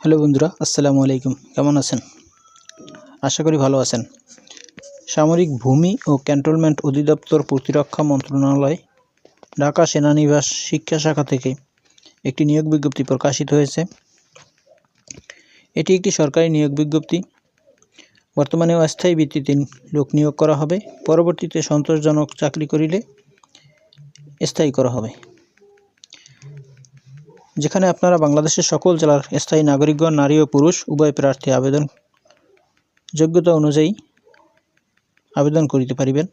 Hello বন্ধুরা, আসসালামু আলাইকুম। কেমন আছেন? আশা করি ভালো আছেন। সামরিক ভূমি ও ক্যান্টনমেন্ট অধিদপ্তর প্রতিরক্ষা মন্ত্রণালয়, ঢাকা সেনানিবাস শিক্ষা শাখা থেকে একটি নিয়োগ বিজ্ঞপ্তি প্রকাশিত হয়েছে। এটি একটি সরকারি নিয়োগ বিজ্ঞপ্তি। বর্তমানে অস্থায়ী ভিত্তিতে লোক নিয়োগ করা হবে। পরবর্তীতে সন্তোষজনক চাকরি করিলে স্থায়ী করা হবে। যেখানে আপনারা বাংলাদেশের সকল জেলার স্থায়ী নাগরিকগণ, নারী ও পুরুষ, উভয় প্রার্থী আবেদন যোগ্যতা অনুযায়ী আবেদন করিতে পারিবেন।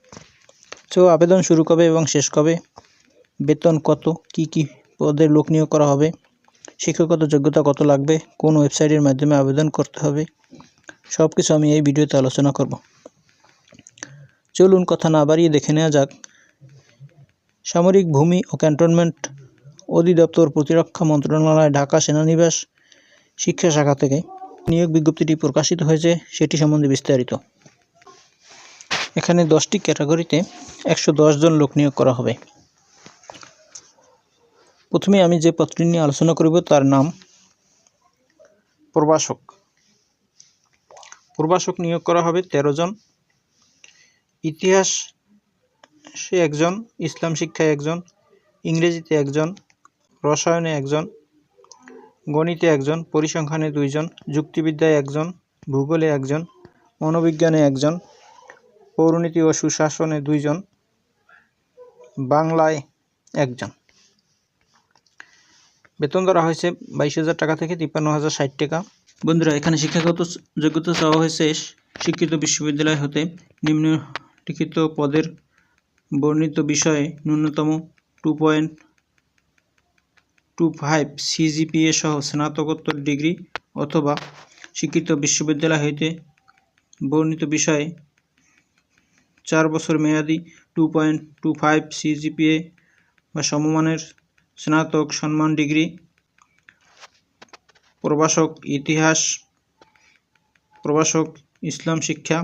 তো আবেদন শুরু কবে এবং শেষ কবে? বেতন কত? কি কি পদের লোক নিয়োগ করা হবে? শিক্ষাগত যোগ্যতা কত লাগবে? কোন ওয়েবসাইটের মাধ্যমে আবেদন করতে হবে? সব কিছু আমি এই ভিডিওতে আলোচনা করব। চলুন কথা না বাড়িয়ে দেখে নেওয়া যাক। সামরিক ভূমি ও ক্যান্টনমেন্ট অধিদপ্তর প্রতিরক্ষা মন্ত্রণালয়, ঢাকা সেনানিবাস শিক্ষা শাখা থেকে নিয়োগ বিজ্ঞপ্তিটি প্রকাশিত হয়েছে, সেটি সম্বন্ধে বিস্তারিত। এখানে দশটি ক্যাটাগরিতে একশো জন লোক নিয়োগ করা হবে। প্রথমে আমি যে পত্রটি নিয়ে আলোচনা করব, তার নাম প্রবাসক প্রবাসক নিয়োগ করা হবে তেরো জন। ইতিহাস সে একজন, ইসলাম শিক্ষায় একজন, ইংরেজিতে একজন রসায়নে একজন, গণিতে একজন, পরিসংখ্যানে দুইজন, যুক্তিবিদ্যায় একজন, ভূগোলে একজন, মনোবিজ্ঞানে একজন, পৌরনীতি ও সুশাসনে দুইজন, বাংলায় একজন। বেতন ধরা হয়েছে বাইশ হাজার টাকা থেকে তিপ্পান্ন হাজার ষাট টাকা। বন্ধুরা, এখানে শিক্ষাগত যোগ্যতা চাওয়া হয়েছে শিক্ষিত বিশ্ববিদ্যালয় হতে নিম্নলিখিত পদের বর্ণিত বিষয়ে ন্যূনতম two point two five CGPA সহ স্নাতকোত্তর ডিগ্রি অথবা স্বীকৃত বিশ্ববিদ্যালয় হইতে বর্ণিত বিষয়ে চার বছর মেয়াদি two point two five CGPA বা সমমানের স্নাতক সম্মান ডিগ্রি প্রভাষক ইতিহাস, প্রভাষক ইসলাম শিক্ষা,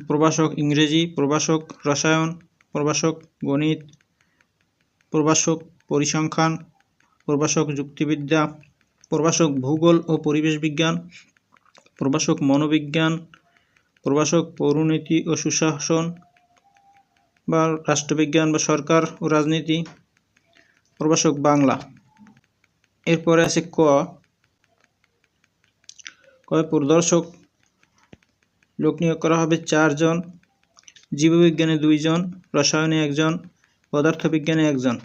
প্রভাষক ইংরেজি, প্রভাষক রসায়ন, প্রভাষক গণিত প্রভাষক পরিসংখ্যান, প্রভাষক যুক্তিবিদ্যা, প্রভাষক ভূগোল ও পরিবেশ বিজ্ঞান, প্রভাষক মনোবিজ্ঞান, প্রভাষক পৌরনীতি ও সুশাসন বা রাষ্ট্রবিজ্ঞান বা সরকার ও রাজনীতি, প্রভাষক বাংলা। এরপরে আছে ক। কয় পরিদর্শক। লোক নিয়োগ করা হবে চারজন, জীববিজ্ঞানে দুইজন, রসায়নে একজন পদার্থবিজ্ঞানে একজন।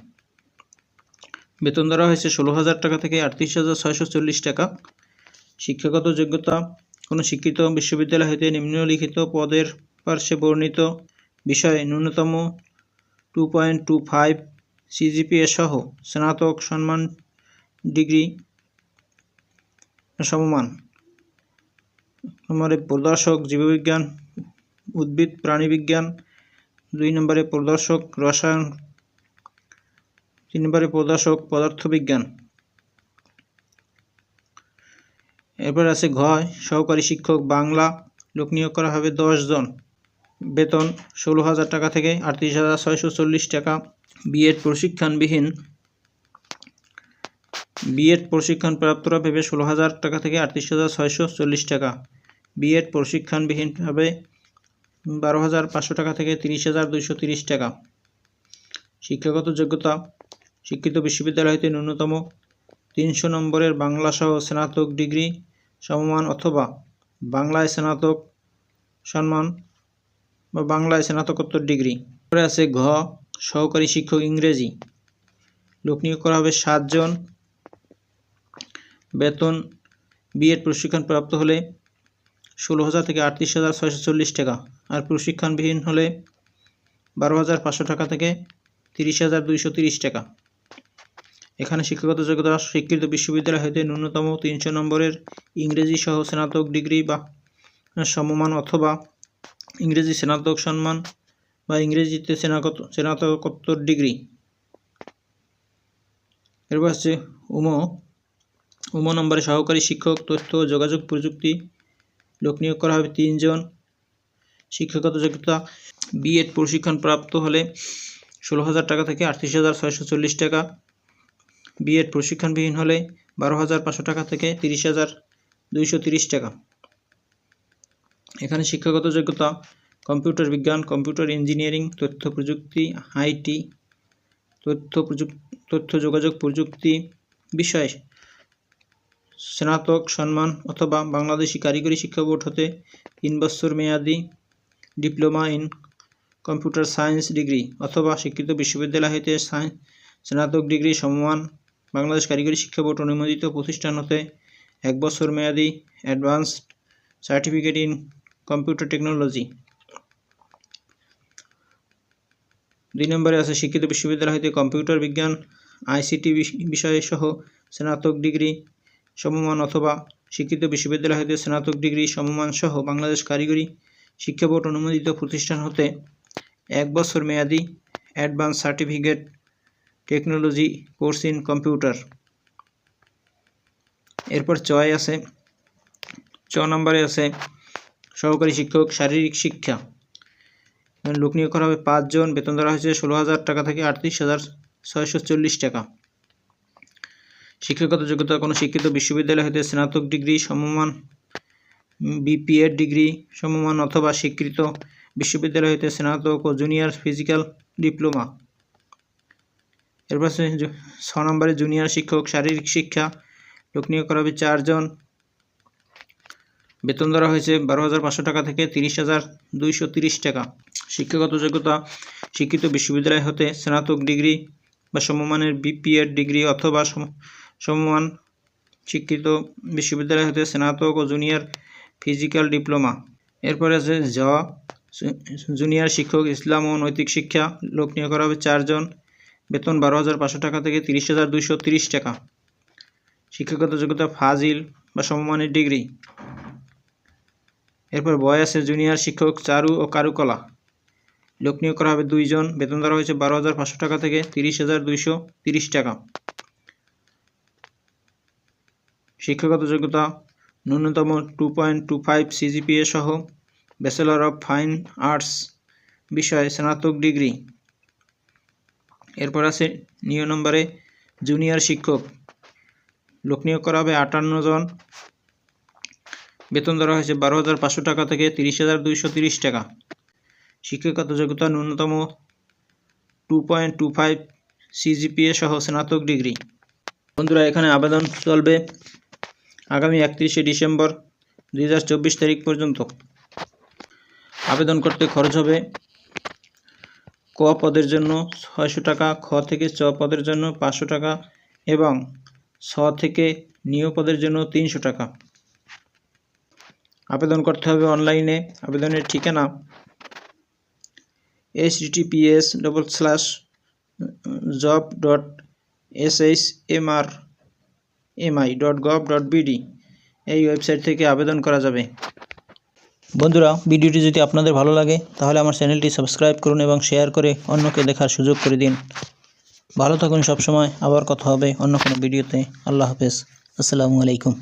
বেতন ধরা হয়েছে ষোলো হাজার টাকা থেকে আটত্রিশ হাজার ছয়শো চল্লিশ টাকা। শিক্ষাগত যোগ্যতা, কোনো শিক্ষিত বিশ্ববিদ্যালয় হইতে নিম্নলিখিত পদের পার্শ্বে বর্ণিত বিষয়ে ন্যূনতম two point two five CGPA সহ স্নাতক সম্মান ডিগ্রি সমমান। নম্বরে প্রদর্শক, জীববিজ্ঞান, উদ্ভিদ, প্রাণীবিজ্ঞান দুই নম্বরে প্রদর্শক রসায়ন, তিন নম্বরে প্রদর্শক পদার্থবিজ্ঞান। এরপর আছে ঘ, সহকারী শিক্ষক, বাংলা লোক নিয়োগ করা হবে জন। বেতন ষোলো হাজার টাকা থেকে আটত্রিশ হাজার ছয়শো চল্লিশ টাকা। বিএড প্রশিক্ষণবিহীন, বিএড প্রশিক্ষণ প্রাপ্তরা ভেবে ষোলো হাজার টাকা থেকে আটত্রিশ হাজার ছয়শো চল্লিশ টাকা। বিএড প্রশিক্ষণবিহীনভাবে বারো হাজার পাঁচশো টাকা থেকে তিরিশ হাজার দুইশো তিরিশ টাকা। শিক্ষাগত যোগ্যতা, শিক্ষিত বিশ্ববিদ্যালয় ন্যূনতম তিনশো নম্বরের বাংলাসহ স্নাতক ডিগ্রি সমমান অথবা বাংলায় স্নাতক সম্মান বা বাংলায় স্নাতকোত্তর ডিগ্রি। পরে আছে ঘ, সহকারী শিক্ষক ইংরেজি। লোক নিয়োগ করা হবে সাতজন। বেতন, বিএড প্রশিক্ষণ প্রাপ্ত হলে ষোলো হাজার থেকে আটত্রিশ হাজার ছয়শো চল্লিশ টাকা। আর প্রশিক্ষণবিহীন হলে বারো হাজার পাঁচশো টাকা থেকে তিরিশ হাজার দুইশো তিরিশ টাকা। এখানে শিক্ষাগত যোগ্যতা স্বীকৃত বিশ্ববিদ্যালয় হইতে ন্যূনতম তিনশো নম্বরের ইংরেজি সহ স্নাতক ডিগ্রি বা সমমান অথবা ইংরেজি স্নাতক সম্মান বা ইংরেজিতে স্নাতক স্নাতকোত্তর ডিগ্রি। এরপর হচ্ছে উম উম নম্বরে সহকারী শিক্ষক, তথ্য, যোগাযোগ প্রযুক্তি লোক নিয়োগ করা হবে তিনজন। শিক্ষাগত যোগ্যতা বিএড প্রশিক্ষণ প্রাপ্ত হলে ষোলো হাজার টাকা থেকে আটত্রিশ হাজার ছয়শো চল্লিশ টাকা। বিএড প্রশিক্ষণবিহীন হলে বারো হাজার পাঁচশো টাকা থেকে তিরিশ হাজার দুইশো তিরিশ টাকা। এখানে শিক্ষাগত যোগ্যতা, কম্পিউটার বিজ্ঞান, কম্পিউটার ইঞ্জিনিয়ারিং, তথ্য প্রযুক্তি, আইটি, তথ্য প্রযুক্তি তথ্য যোগাযোগ প্রযুক্তি বিষয়ে স্নাতক সম্মান অথবা বাংলাদেশি কারিগরি শিক্ষা বোর্ড হতে তিন বছর মেয়াদি diploma in computer science degree অথবা শিক্ষিত বিশ্ববিদ্যালয় সায়েন্স স্নাতক ডিগ্রি সমমান বাংলাদেশ কারিগরি শিক্ষা বোর্ড অনুমোদিত প্রতিষ্ঠান হতে এক বছর মেয়াদি advanced certificate in computer technology. দুই নম্বরে আছে শিক্ষিত বিশ্ববিদ্যালয় হইতে কম্পিউটার বিজ্ঞান, আইসিটি বিষয়ে সহ স্নাতক ডিগ্রি সমমান অথবা শিক্ষিত বিশ্ববিদ্যালয় হইতে স্নাতক ডিগ্রি সমমান সহ বাংলাদেশ কারিগরি শিক্ষা বোর্ড অনুমোদিত প্রতিষ্ঠান হতে এক বছর মেয়াদি advance certificate technology course in computer. এরপর চয় আছে চ নম্বরে আছে সহকারী শিক্ষক শারীরিক শিক্ষা। লোক নিয়োগ করা হবে পাঁচজন, বেতন ধরা হয়েছে ষোলো হাজার টাকা থেকে আটত্রিশ হাজার ছয়শো চল্লিশ টাকা। শিক্ষাগত যোগ্যতা কোনো শিক্ষিত বিশ্ববিদ্যালয় হতে স্নাতক ডিগ্রি সমমান, বিপিএড ডিগ্রি সমমান অথবা স্বীকৃত বিশ্ববিদ্যালয় হতে স্নাতক ও জুনিয়র ফিজিক্যাল ডিপ্লোমা। এরপর ছ নম্বরে জুনিয়র শিক্ষক, শারীরিক শিক্ষা, লোক নিয়োগ করা হবে চারজন বেতন ধরা হয়েছে বারো হাজার পাঁচশো টাকা থেকে তিরিশ হাজার দুইশো তিরিশ টাকা। শিক্ষাগত যোগ্যতা, শিক্ষিত বিশ্ববিদ্যালয় হতে স্নাতক ডিগ্রি বা সমমানের বিপিএড ডিগ্রি অথবা সমমান শিক্ষিত বিশ্ববিদ্যালয় হতে স্নাতক ও জুনিয়র ফিজিক্যাল ডিপ্লোমা। এরপরে আছে জ জুনিয়র শিক্ষক ইসলাম ও নৈতিক শিক্ষা। লোক নিয়োগ করা হবে চারজন বেতন বারো হাজার পাঁচশো টাকা থেকে তিরিশ হাজার দুইশো তিরিশ টাকা। শিক্ষাগত যোগ্যতা ফাজিল বা সমমানের ডিগ্রি। এরপর বয় আছে জুনিয়র শিক্ষক, চারু ও কারুকলা। লোক নিয়োগ করা হবে দুইজন বেতন ধরা হয়েছে বারো হাজার পাঁচশো টাকা থেকে তিরিশ হাজার দুইশো তিরিশ টাকা। শিক্ষাগত যোগ্যতা, ন্যূনতম two point two five CGPA সহ ব্যাচেলর অফ ফাইন আর্টস বিষয়ে স্নাতক ডিগ্রি। এরপর আছে নিয় নম্বরে জুনিয়র শিক্ষক। লোক নিয়োগ করা হবে আটান্ন জন। বেতন ধরা হয়েছে বারো হাজার পাঁচশো টাকা থেকে তিরিশ হাজার দুইশো তিরিশ টাকা। শিক্ষাগত যোগ্যতা, ন্যূনতম two point two five CGPA সহ স্নাতক ডিগ্রি। বন্ধুরা, এখানে আবেদন চলবে। আগামী একত্রিশে ডিসেম্বর দুই হাজার চব্বিশ তারিখ পর্যন্ত আবেদন করতে খরচ হবে ক পদের জন্য ছয়শো টাকা, খ থেকে চ পদের জন্য পাঁচশো টাকা এবং ছ থেকে নিয় পদের জন্য তিনশো টাকা। আবেদন করতে হবে অনলাইনে। আবেদনের ঠিকানা HTTPS double slash job dot S H M R MI dot gov dot BD এই ওয়েবসাইট থেকে আবেদন করা যাবে। বন্ধুরা, ভিডিওটি যদি আপনাদের ভালো লাগে, তাহলে আমার চ্যানেলটি সাবস্ক্রাইব করুন এবং শেয়ার করে অন্যকে দেখার সুযোগ করে দিন। ভালো থাকুন সবসময়। আবার কথা হবে অন্য কোনো ভিডিওতে। আল্লাহ হাফেজ। আসসালামু আলাইকুম।